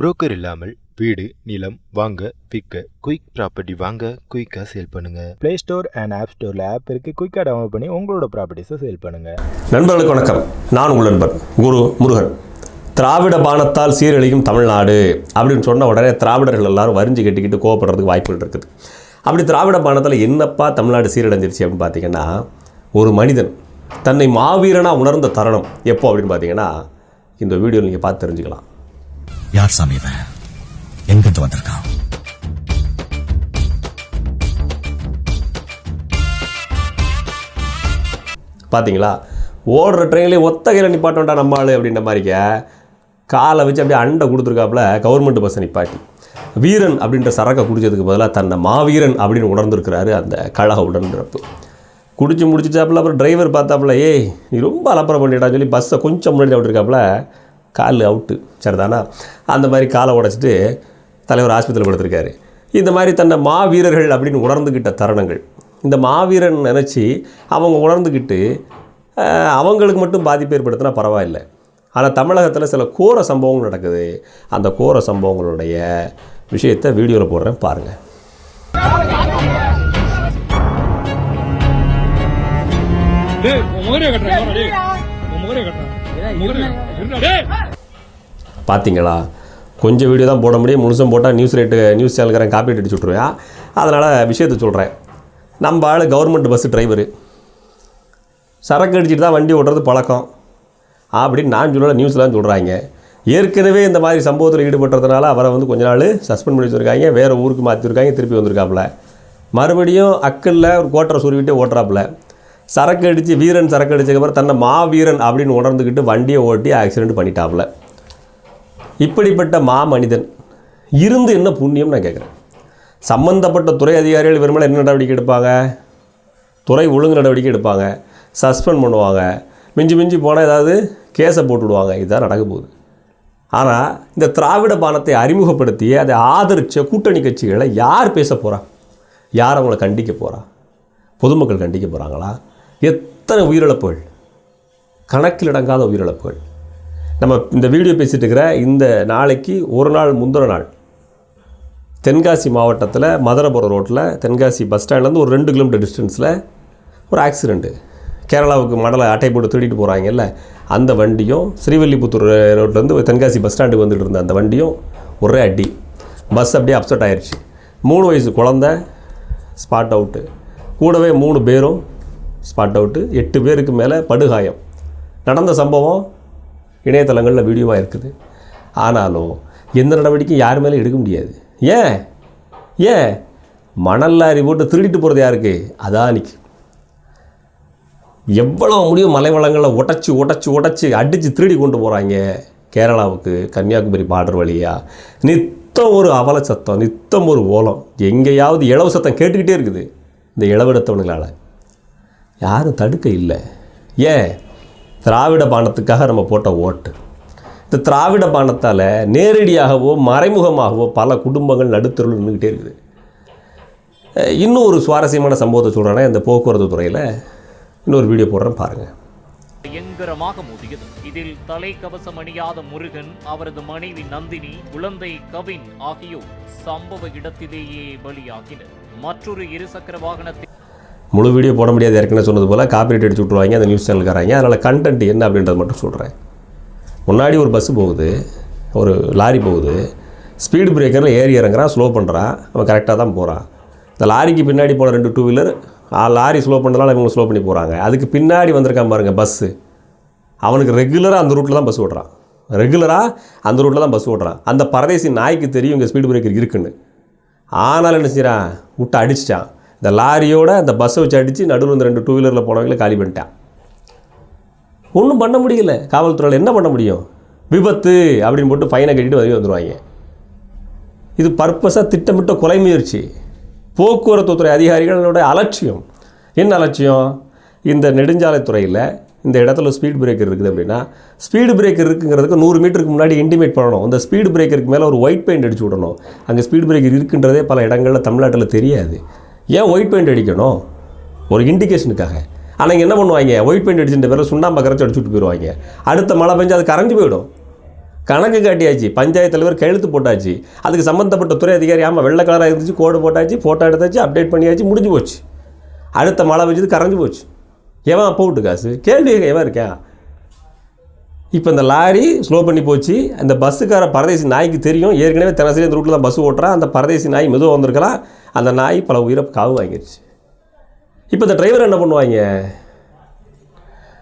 Broker இல்லாமல் வீடு நிலம் வாங்க விற்க குயிக் ப்ராப்பர்ட்டி வாங்க குயிக்காக சேல் பண்ணுங்க. ப்ளே ஸ்டோர் அண்ட் ஆப் ஸ்டோரில் ஆப் இருக்குது குயிக்காக டவுன்லோட் பண்ணி உங்களோட ப்ராப்பர்ட்டிஸை சேல் பண்ணுங்க. நண்பர்களுக்கு வணக்கம். நான் உங்கள் நண்பர் குரு முருகன். திராவிட பானத்தால் சீரழியும் தமிழ்நாடு அப்படின்னு சொன்ன உடனே திராவிடர்கள் எல்லாரும் வரிஞ்சு கட்டிக்கிட்டு கோவப்படுறதுக்கு வாய்ப்புகள் இருக்குது. அப்படி திராவிட பானத்தில் என்னப்பா தமிழ்நாடு சீரடைஞ்சிருச்சு அப்படின்னு பார்த்தீங்கன்னா ஒரு மனிதன் தன்னை மாவீரனாக உணர்ந்த தருணம் எப்போ அப்படின்னு பார்த்தீங்கன்னா இந்த வீடியோ நீங்கள் பார்த்து தெரிஞ்சுக்கலாம். யார் சாமி இவன்? எங்கிருந்து வந்திருக்கான்? பார்த்தீங்களா ஓடுற ட்ரெயின்லேயே ஒத்த கையில் நிப்பாட்டோண்டா நம்ம ஆள் அப்படின்ற மாதிரிக்க காலை வச்சு அப்படியே அண்டை கொடுத்துருக்காப்புல கவர்மெண்ட் பஸ்ஸை நிப்பாட்டி. வீரன் அப்படின்ற சரக்கை குடிச்சதுக்கு பதிலாக தன்னை மாவீரன் அப்படின்னு உணர்ந்திருக்கிறாரு அந்த கழக உடன்பிறப்பு. குடிச்சு முடிச்சிட்டாப்புல அப்புறம் டிரைவர் பார்த்தாப்புல ஏய் நீ ரொம்ப அலப்பறம் பண்ணிட்டான்னு சொல்லி பஸ்ஸை கொஞ்சம் முன்னாடி விட்டுருக்காப்புல கால் அவுட்டு சரிதானா? அந்த மாதிரி காலை உடச்சிட்டு தலைவர் ஆஸ்பத்திரியில் படுத்திருக்காரு. இந்த மாதிரி தன்னை மாவீரர்கள் அப்படின்னு உணர்ந்துக்கிட்ட தருணங்கள். இந்த மாவீரன் நினச்சி அவங்க உணர்ந்துக்கிட்டு அவங்களுக்கு மட்டும் பாதிப்பு ஏற்படுத்தினா பரவாயில்லை. ஆனால் தமிழகத்தில் சில கோர சம்பவங்கள் நடக்குது. அந்த கோர சம்பவங்களுடைய விஷயத்தை வீடியோவில் போடுறேன் பாருங்கள் டேய் கட்டுறேன் பார்த்தீங்களா கொஞ்சம் வீடியோ தான் போட முடியும். முழுசும் போட்டால் நியூஸ் ரேட்டு நியூஸ் சேனல்காரன் காப்பி அடிச்சு விட்ருவேன் அதனால் விஷயத்தை சொல்கிறேன் நம்ம ஆள் கவர்மெண்ட் பஸ்ஸு டிரைவரு சரக்கு அடிச்சிட்டு தான் வண்டி ஓட்டுறது பழக்கம். அப்படின்னு நான் சொல்லல நியூஸ்லாம் சொல்கிறாங்க ஏற்கனவே இந்த மாதிரி சம்பவத்தில் ஈடுபட்டதுனால அவரை வந்து கொஞ்ச நாள் சஸ்பெண்ட் பண்ணி வச்சுருக்காங்க. வேறு ஊருக்கு மாற்றிருக்காங்க திருப்பி வந்திருக்காப்புல. மறுபடியும் அக்கல்ல ஒரு கோட்டரை சுருவிட்டே ஓட்டுறாப்புல. சரக்கு அடித்து வீரன் சரக்கு அடித்ததுக்கப்புறம் தன்னை மாவீரன் அப்படின்னு உணர்ந்துக்கிட்டு வண்டியை ஓட்டி ஆக்சிடென்ட் பண்ணிட்டாப்புல. இப்படிப்பட்ட மா மனிதன் இருந்து என்ன புண்ணியம் நான் கேட்குறேன். சம்பந்தப்பட்ட துறை அதிகாரிகள் விரும்பல என்ன நடவடிக்கை எடுப்பாங்க? துறை ஒழுங்கு நடவடிக்கை எடுப்பாங்க. சஸ்பெண்ட் பண்ணுவாங்க. மிஞ்சி மிஞ்சி போனால் ஏதாவது கேஸை போட்டுவிடுவாங்க இதுதான் நடக்க போகுது. ஆனால் இந்த திராவிட பானத்தை அறிமுகப்படுத்தி அதை ஆதரித்த கூட்டணி கட்சிகளை யார் பேச போகிறா யார் அவங்கள கண்டிக்க போகிறா பொதுமக்கள் கண்டிக்க போகிறாங்களா எத்தனை உயிரிழப்புகள்? கணக்கில் அடங்காத உயிரிழப்புகள். நம்ம இந்த வீடியோ பேசிகிட்டு இருக்கிற இந்த நாளைக்கு ஒரு நாள் முந்தின நாள். தென்காசி மாவட்டத்தில் மதுரபுரம் ரோட்டில் தென்காசி பஸ் ஸ்டாண்ட்லேருந்து ஒரு ரெண்டு கிலோமீட்டர் டிஸ்டன்ஸில் ஒரு ஆக்சிடெண்ட்டு கேரளாவுக்கு மடலை அட்டை போட்டு திருடிட்டு போகிறாங்கல்ல அந்த வண்டியும் ஸ்ரீவில்லிபுத்தூர் ரோட்லேருந்து தென்காசி பஸ் ஸ்டாண்டுக்கு வந்துட்டு இருந்த அந்த வண்டியும் ஒரே அடி. பஸ் அப்படியே அப்செட் ஆயிடுச்சு மூணு வயசு குழந்த ஸ்பாட் அவுட்டு கூடவே மூணு பேரும் ஸ்பாட் அவுட்டு எட்டு பேருக்கு மேலே படுகாயம். நடந்த சம்பவம் இணையதளங்களில் வீடியோவாக இருக்குது. ஆனாலும் எந்த நடவடிக்கையும் யார் மேலே எடுக்க முடியாது. ஏன்? ஏன்? மணல் லாரி போட்டு திருடிட்டு போகிறது யாருக்கு? அதானிக்கு எவ்வளோ முடியும் மலை வளங்களை உடச்சி உடச்சி உடச்சி அடித்து திருடி கொண்டு போகிறாங்க கேரளாவுக்கு கன்னியாகுமரி பார்டர் வழியாக நித்தம் ஒரு அவல சத்தம் நித்தம் ஒரு ஓலம். எங்கேயாவது இளவு சத்தம் கேட்டுக்கிட்டே இருக்குது. இந்த இளவெடுத்தவனுங்களால். யாரும் தடுக்க இல்லை. ஏன்? திராவிட பானத்துக்காக நம்ம போட்ட ஓட்டு. இந்த திராவிட பானத்தால் நேரடியாகவோ மறைமுகமாகவோ பல குடும்பங்கள் நடுத்தருள் நின்றுக்கிட்டே இருக்குது. இன்னும் ஒரு சுவாரஸ்யமான சம்பவத்தை சொல்கிறேன்னா இந்த போக்குவரத்து துறையில் இன்னொரு வீடியோ போடுறேன் பாருங்கள் பயங்கரமாக மோதியது. இதில் தலைக்கவசம் அணியாத முருகன் அவரது மனைவி நந்தினி குழந்தை கவின் ஆகியோர் சம்பவ இடத்திலேயே பலியாகினர். மற்றொரு இருசக்கர வாகனத்தில் முழு வீடியோ போட முடியாது ஏற்கனவே சொன்னது போல் காப்பிரைட் அடிச்சு விட்ருவாங்க அந்த நியூஸ் சேனல்காரங்க அதனால் கண்டென்ட் என்ன அப்படின்றத மட்டும் சொல்கிறேன் முன்னாடி ஒரு பஸ்ஸு போகுது ஒரு லாரி போகுது. ஸ்பீடு பிரேக்கரில் ஏறி இறங்குறான் ஸ்லோ பண்ணுறான் அவன் கரெக்டாக தான் போகிறான் இந்த லாரிக்கு பின்னாடி போன ரெண்டு டூ வீலர் லாரி ஸ்லோ பண்ணதால இவங்க ஸ்லோ பண்ணி போகிறாங்க அதுக்கு பின்னாடி வந்திருக்கான் பாருங்கள் பஸ்ஸு அவனுக்கு ரெகுலராக அந்த ரூட்டில் தான் பஸ் ஓட்டுறான். ரெகுலராக அந்த ரூட்டில் தான் பஸ் ஓட்டுறான். அந்த பரதேசி நாய்க்கு தெரியும் இங்கே ஸ்பீடு பிரேக்கர் இருக்குன்னு. ஆனாலும் என்ன செய்கிறான் விட்டு அடிச்சிட்டான். இந்த லாரியோட அந்த பஸ்ஸை வச்சு அடித்து நடுவில் இந்த ரெண்டு டூ வீலரில் போனவங்கள காலி பண்ணிட்டான் ஒன்றும் பண்ண முடியல. காவல்துறையில் என்ன பண்ண முடியும்? விபத்து அப்படின்னு போட்டு ஃபைனை கட்டிட்டு வெளியே வந்துடுவாங்க இது பர்பஸாக திட்டமிட்ட கொலை முயற்சி. போக்குவரத்து துறை அதிகாரிகளோட அலட்சியம். என்ன அலட்சியம்? இந்த நெடுஞ்சாலைத்துறையில் இந்த இடத்துல ஸ்பீட் பிரேக்கர் இருக்குது அப்படின்னா ஸ்பீடு பிரேக்கர் இருக்குங்கிறதுக்கு நூறு மீட்டருக்கு முன்னாடி இன்டிமேட் பண்ணணும். அந்த ஸ்பீடு பிரேக்கருக்கு மேலே ஒரு ஒயிட் பெயிண்ட் அடிச்சு விடணும். அங்கே ஸ்பீடு பிரேக்கர் இருக்குன்றதே பல இடங்களில் தமிழ்நாட்டில் தெரியாது. ஏன் ஒயிட் பெயிண்ட் அடிக்கணும்? ஒரு இண்டிகேஷனுக்காக ஆனால் இங்கே என்ன பண்ணுவாங்க? ஒயிட் பெயிண்ட் அடிச்சுட்டு பேரில் சுண்ணாம்பை கரைச்சி அடிச்சுட்டு போயிடுவாங்க அடுத்த மழை பெஞ்சு அது கரைஞ்சு போயிடும். கணக்கு காட்டியாச்சு. பஞ்சாயத்து தலைவர் கையெழுத்து போட்டாச்சு. அதுக்கு சம்மந்தப்பட்ட துறை அதிகாரி ஆமாம் வெள்ளை கலராக இருந்துச்சு கோடு போட்டாச்சு ஃபோட்டோ எடுத்தாச்சு அப்டேட் பண்ணியாச்சு முடிஞ்சு போச்சு. அடுத்த மழை பெஞ்சது கரைஞ்சு போச்சு. எவன் அப்போ விட்டு காசு? கேள்வி எவன் இருக்கா? இப்போ இந்த லாரி ஸ்லோ பண்ணி போச்சு. அந்த பஸ்ஸுக்கார பரதேசி நாய்க்கு தெரியும். ஏற்கனவே தினசரி இந்த ரூட்டில் தான் பஸ் ஓட்டுறான். அந்த பரதேசி நாய் மெதுவாக வந்திருக்கலாம். அந்த நாய் பல உயிரை காவு வாங்கிருச்சு இப்போ இந்த டிரைவர் என்ன பண்ணுவாங்க?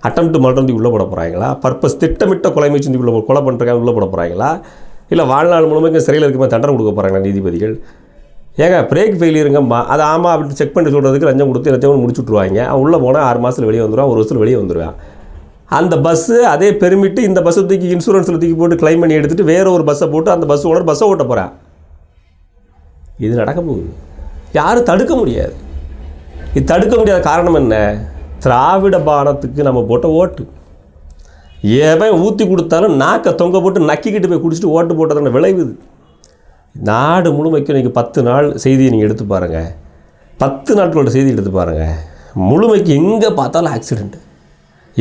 அட்டம் டு மல்டந்தி உள்ளே போட போகிறாங்களா பர்பஸ் திட்டமிட்ட கொலை முயற்சி உள்ள கொலை பண்ணுறாங்க உள்ளே போட போகிறாங்களா இல்லை வாழ்நாள் முழுமைக்கும் சிறையில் இருக்கும்போது தண்டனை கொடுக்க போகிறாங்களா நீதிபதிகள்? ஏங்க பிரேக் ஃபெயிலியருங்கம்மா அது ஆமாம் அப்படின்னு செக் பண்ணி சொல்கிறதுக்கு லஞ்சம் கொடுத்து லஞ்சம் முடிச்சு விட்ருவாங்க அவன் உள்ளே போனால் ஆறு மாதத்தில் வெளியே வந்துடுவான் ஒரு வருஷத்தில் வெளியே வந்துடுவான் அந்த பஸ்ஸு அதே பெருமிட்டு இந்த பஸ்ஸை தூக்கி இன்சூரன்ஸில் தூக்கி போட்டு க்ளைம் பண்ணி எடுத்துகிட்டு வேற ஒரு பஸ்ஸை போட்டு அந்த பஸ் ஓனர் பஸ்ஸை ஓட்ட போகிறான் இது நடக்க போகுது. யாரும் தடுக்க முடியாது. இது தடுக்க முடியாத காரணம் என்ன? திராவிட பானத்துக்கு நம்ம போட்ட ஓட்டு. எவன் ஊற்றி கொடுத்தாலும் நாக்கை தொங்க போட்டு நக்கிக்கிட்டு போய் குடிச்சிட்டு ஓட்டு போட்டதான விளைவுது நாடு முழுமைக்கும் இன்றைக்கி பத்து நாள் செய்தியை நீங்கள் எடுத்து பாருங்கள் பத்து நாட்களோட செய்தி எடுத்து பாருங்கள் முழுமைக்கு எங்கே பார்த்தாலும் ஆக்சிடெண்ட்டு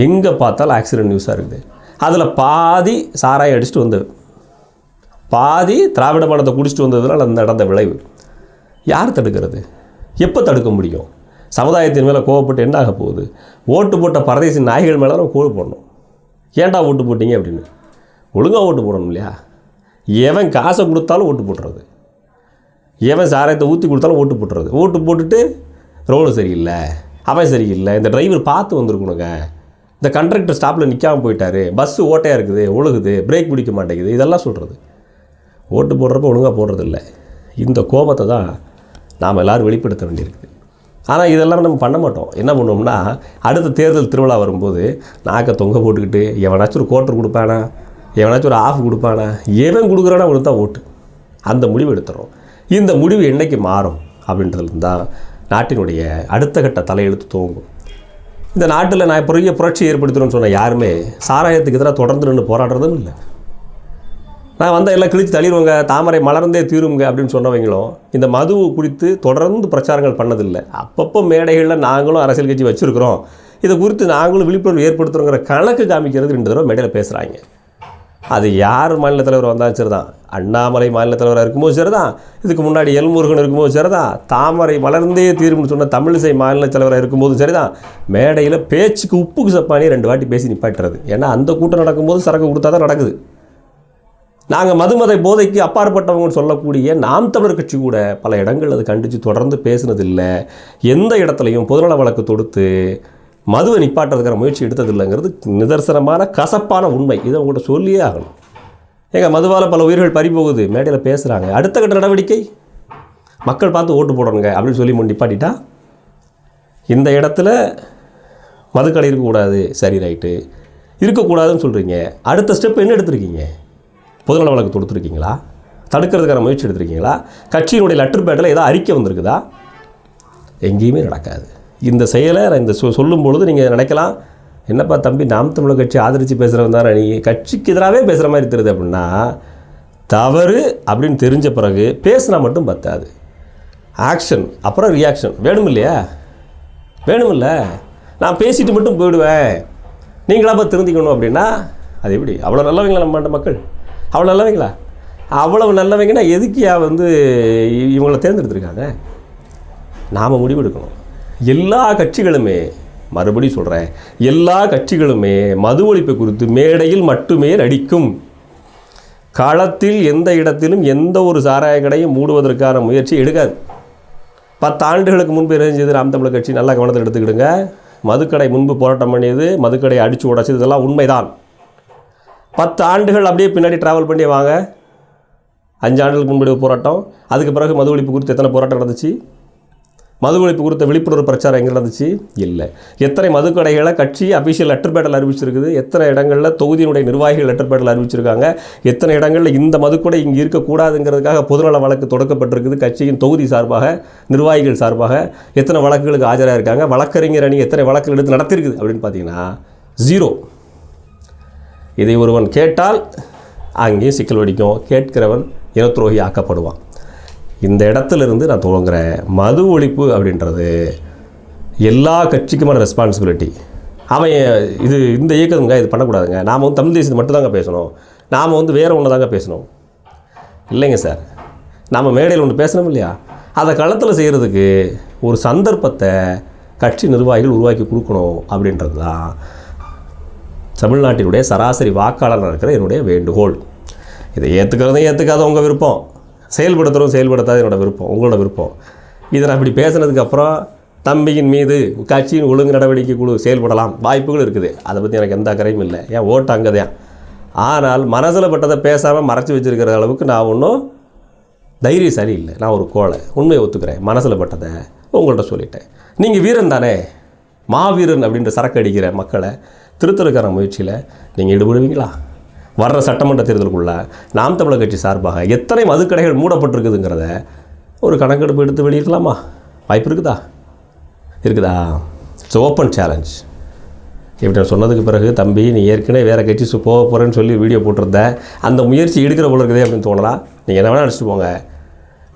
எங்கே பார்த்தாலும் ஆக்சிடெண்ட் நியூஸாக இருக்குது. அதில் பாதி சாராயம் அடிச்சுட்டு வந்தது. பாதி திராவிட பணத்தை குடிச்சிட்டு வந்ததுனால நடந்த விளைவு. யார் தடுக்கிறது? எப்போ தடுக்க முடியும்? சமுதாயத்தின் மேலே கோவப்பட்டு என்ன ஆக போகுது? ஓட்டு போட்ட பரதேசி நாய்கள் மேலே நம்ம கோடு போடணும். ஏன்டா ஓட்டு போட்டீங்க அப்படின்னு? ஒழுங்காக ஓட்டு போடணும் இல்லையா? எவன் காசை கொடுத்தாலும் ஓட்டு போட்டுறது எவன் சாராயத்தை ஊற்றி கொடுத்தாலும் ஓட்டு போட்டுறது ஓட்டு போட்டுட்டு ரோடு சரியில்லை அவன் சரியில்லை இந்த டிரைவர் பார்த்து வந்திருக்கணுங்க. இந்த கண்டக்டர் ஸ்டாப்பில் நிற்காம போயிட்டாரு பஸ்ஸு ஓட்டையாக இருக்குது ஒழுகுது பிரேக் பிடிக்க மாட்டேங்குது இதெல்லாம் சொல்கிறது ஓட்டு போடுறப்ப ஒழுங்காக போடுறதில்ல. இந்த கோபத்தை தான் நாம் எல்லோரும் வெளிப்படுத்த வேண்டியிருக்குது. ஆனால் இதெல்லாம் நம்ம பண்ண மாட்டோம். என்ன பண்ணுவோம்னா அடுத்த தேர்தல் திருவிழா வரும்போது நாக்கை தொங்க போட்டுக்கிட்டு எவனாச்சும் ஒரு கோட்டர் கொடுப்பானா? எவனாச்சும் ஒரு ஆஃப் கொடுப்பானா? எவன் கொடுக்குறானா அவனுக்கு தான் ஓட்டு. அந்த முடிவு எடுத்துறோம். இந்த முடிவு என்றைக்கு மாறும்? அப்படின்றதுல தான் நாட்டினுடைய அடுத்த கட்ட தலையெழுத்து துவங்கும். இந்த நாட்டில் நான் பெரிய புரட்சி ஏற்படுத்தணும்னு சொன்ன யாருமே சாராயத்துக்கு எதிராக தொடர்ந்து நின்று போராடுறதும் இல்லை. நான் வந்தால் எல்லாம் கிழிச்சு தள்ளிடுவோங்க. தாமரை மலர்ந்தே தீருங்க அப்படின்னு சொன்னவங்களும் இந்த மது குறித்து தொடர்ந்து பிரச்சாரங்கள் பண்ணதில்லை. அப்பப்போ மேடைகளில் நாங்களும் அரசியல் கட்சி வச்சுருக்கிறோம். இதை குறித்து நாங்களும் விழிப்புணர்வு ஏற்படுத்துகிறோங்கிற கணக்கு காமிக்கிறது ரெண்டு தடவை மேடையில் பேசுகிறாங்க அது யார் மாநில தலைவர் வந்தாலும் சரி தான் அண்ணாமலை மாநில தலைவராக இருக்கும்போது சரி தான் இதுக்கு முன்னாடி எல்முருகன் இருக்கும்போது சரி தான் தாமரை மலர்ந்தே தீரும்னு சொன்ன தமிழிசை மாநில தலைவராக இருக்கும்போது சரி தான் மேடையில் பேச்சுக்கு உப்புக்கு சப்பானி ரெண்டு வாட்டி பேசி நிப்பாட்டுறது. ஏன்னா அந்த கூட்டம் நடக்கும்போது சரக்கு கொடுத்தா தான் நடக்குது. நாங்கள் மதுமதை போதைக்கு அப்பாற்பட்டவங்கன்னு சொல்லக்கூடிய நாம் தமிழர் கட்சி கூட பல இடங்கள் அது கண்டித்து தொடர்ந்து பேசினதில்லை. எந்த இடத்துலையும் பொதுநல வழக்கு தொடுத்து மதுவை நிப்பாட்டுறதுக்கான முயற்சி எடுத்ததில்லைங்கிறது நிதர்சனமான கசப்பான உண்மை. இதை உங்கள்கிட்ட சொல்லியே ஆகணும். ஏங்க மதுவால் பல உயிர்கள் பறி போகுது. மேடையில் பேசுகிறாங்க அடுத்த கட்ட நடவடிக்கை? மக்கள் பார்த்து ஓட்டு போடணுங்க அப்படின்னு சொல்லி முன் நிப்பாட்டிட்டா? இந்த இடத்துல மதுக்கடை இருக்கக்கூடாது சரி ரைட்டு. இருக்கக்கூடாதுன்னு சொல்கிறீங்க அடுத்த ஸ்டெப் என்ன எடுத்திருக்கீங்க? பொதுநல வழக்கு தொடுத்துருக்கீங்களா? தடுக்கிறதுக்கான முயற்சி எடுத்திருக்கீங்களா? கட்சியினுடைய லெட்டர் பேட்டில் ஏதோ அறிக்கை வந்திருக்குதா? எங்கேயுமே நடக்காது. இந்த செயலை நான் இந்த சொ சொல்லும் பொழுது நீங்கள் நினைக்கலாம் என்னப்பா தம்பி நாம் தமிழர் கட்சி ஆதரித்து பேசுகிறவன் தானே நீ கட்சிக்கு எதிராகவே பேசுகிற மாதிரி தெரியுது அப்படின்னா தவறு அப்படின்னு தெரிஞ்ச பிறகு பேசினா மட்டும் பத்தாது. ஆக்ஷன் அப்புறம் ரியாக்ஷன் வேணும் இல்லையா? வேணுமில்ல நான் பேசிட்டு மட்டும் போயிடுவேன். நீங்களா திருந்திக்கணும் அப்படின்னா அது எப்படி? அவ்வளோ நல்லவங்களா நம்ம மக்கள்? அவ்வளோ நல்லவங்களா? அவ்வளவு நல்லவங்கன்னா எதுக்கியா வந்து இ- இவங்களை தேர்ந்தெடுத்திருக்காங்க? நாம் முடிவெடுக்கணும். எல்லா கட்சிகளுமே மறுபடியும் சொல்கிறேன் எல்லா கட்சிகளுமே மது ஒழிப்பு குறித்து மேடையில் மட்டுமே நடிக்கும். களத்தில் எந்த இடத்திலும் எந்த ஒரு சாராய கடையும் மூடுவதற்கான முயற்சி எடுக்காது. பத்தாண்டுகளுக்கு முன்பு இணைஞ்சது நாம் தமிழர் கட்சி? நல்லா கவனத்தில் எடுத்துக்கிடுங்க. மதுக்கடை முன்பு போராட்டம் பண்ணியது மதுக்கடை அடித்து உடைச்சது இதெல்லாம் உண்மைதான். பத்து ஆண்டுகள் அப்படியே பின்னாடி ட்ராவல் பண்ணி வாங்க. அஞ்சு ஆண்டுகளுக்கு முன்பு போராட்டம். அதுக்கு பிறகு மது ஒழிப்பு குறித்து எத்தனை போராட்டம் நடந்துச்சு? மது ஒழிப்பு குறித்த விழிப்புணர்வு பிரச்சாரம் எங்கே நடந்துச்சு? இல்லை. எத்தனை மதுக்கடைகளை கட்சி அஃபிஷியல் லெட்டர் பேட்டில் அறிவிச்சிருக்குது? எத்தனை இடங்களில் தொகுதியினுடைய நிர்வாகிகள் லெட்டர் பேட்டில் அறிவிச்சிருக்காங்க? எத்தனை இடங்களில் இந்த மதுக்கடை இங்கே இருக்கக்கூடாதுங்கிறதுக்காக பொதுநல வழக்கு தொடக்கப்பட்டிருக்குது கட்சியின் தொகுதி சார்பாக நிர்வாகிகள் சார்பாக. எத்தனை வழக்குகளுக்கு ஆஜராக இருக்காங்க வழக்கறிஞர் அணி எத்தனை வழக்குகள் எடுத்து நடத்திருக்குது அப்படின்னு பார்த்தீங்கன்னா ஜீரோ இதை ஒருவன் கேட்டால் அங்கேயும் சிக்கல் வெடிக்கும். கேட்கிறவன் இனத்துரோகி ஆக்கப்படுவான். இந்த இடத்துல இருந்து நான் துவங்குறேன். மது ஒழிப்பு அப்படின்றது எல்லா கட்சிக்குமான ரெஸ்பான்சிபிலிட்டி அவன் இது இந்த இயக்கங்க இது பண்ணக்கூடாதுங்க. நாம் வந்து தமிழ் தேசியத்தை மட்டும்தாங்க பேசணும். நாம் வந்து வேறு ஒன்று தாங்க பேசணும். இல்லைங்க சார். நாம் மேடையில் ஒன்று பேசணும் இல்லையா? அதை களத்தில் செய்கிறதுக்கு ஒரு சந்தர்ப்பத்தை கட்சி நிர்வாகிகள் உருவாக்கி கொடுக்கணும் அப்படின்றது தான் தமிழ்நாட்டினுடைய சராசரி வாக்காளராக இருக்கிற என்னுடைய வேண்டுகோள். இதை ஏற்றுக்கிறதும் ஏற்றுக்காத உங்கள் விருப்பம். செயல்படுத்துகிறோம் செயல்படுத்தாத என்னோட விருப்பம் உங்களோட விருப்பம். இதை நான் இப்படி பேசுனதுக்கப்புறம் தம்பியின் மீது கட்சியின் ஒழுங்கு நடவடிக்கை குழு செயல்படலாம் வாய்ப்புகள் இருக்குது. அதை பற்றி எனக்கு எந்த அக்கறையும் இல்லை. ஏன் ஓட்டு அங்கே தான் ஆனால் மனசில் பட்டதை பேசாமல் மறைச்சி வச்சிருக்கிற அளவுக்கு நான் ஒன்றும் தைரியசாலி இல்லை நான் ஒரு கோழை. உண்மையை ஒத்துக்கிறேன். மனசில் பட்டதை உங்கள்கிட்ட சொல்லிட்டேன். நீங்கள் வீரன் தானே? மாவீரன் அப்படின்ற சரக்கு அடிக்கிற மக்களை திருத்தலுக்கான முயற்சியில் நீங்கள் ஈடுபடுவீங்களா? வர்ற சட்டமன்ற தேர்தலுக்குள்ளே நாம் தமிழர் கட்சி சார்பாக எத்தனை மதுக்கடைகள் மூடப்பட்டிருக்குதுங்கிறத ஒரு கணக்கெடுப்பு எடுத்து வெளியிடலாமா? வாய்ப்பு இருக்குதா? இருக்குதா? இட்ஸ் ஓப்பன் சேலஞ்ச் இப்படி நான் சொன்னதுக்கு பிறகு தம்பி நீ ஏற்கனவே வேறு கட்சி போக போகிறேன்னு சொல்லி வீடியோ போட்டிருந்தேன் அந்த முயற்சி எடுக்கிற போல இருக்குதே அப்படின்னு தோணலாம் நீங்கள் என்ன வேணால் அடிச்சுட்டு போங்க.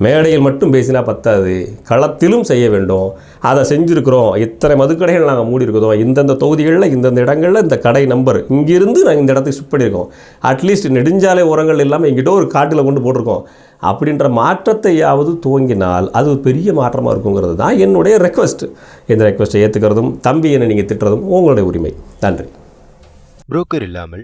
மேடையில் மட்டும் பேசினா பத்தாது. களத்திலும் செய்ய வேண்டும். அதை செஞ்சுருக்கிறோம். இத்தனை மதுக்கடைகள் நாங்கள் மூடி இருக்கிறோம் இந்தந்த தொகுதிகளில் இந்தந்த இடங்களில் இந்த கடை நம்பர் இங்கிருந்து நாங்கள் இந்த இடத்துக்கு ஷிஃப்ட் பண்ணியிருக்கோம். அட்லீஸ்ட் நெடுஞ்சாலை உரங்கள் இல்லாமல் எங்கிட்ட ஒரு காட்டில் கொண்டு போட்டிருக்கோம். அப்படின்ற மாற்றத்தையாவது துவங்கினால் அது ஒரு பெரிய மாற்றமாக இருக்குங்கிறது தான் என்னுடைய ரெக்வஸ்ட் இந்த ரெக்வஸ்ட்டை ஏற்றுக்கிறதும் தம்பி என்னை நீங்கள் திட்டுறதும் உங்களுடைய உரிமை. நன்றி. புரோக்கர் இல்லாமல்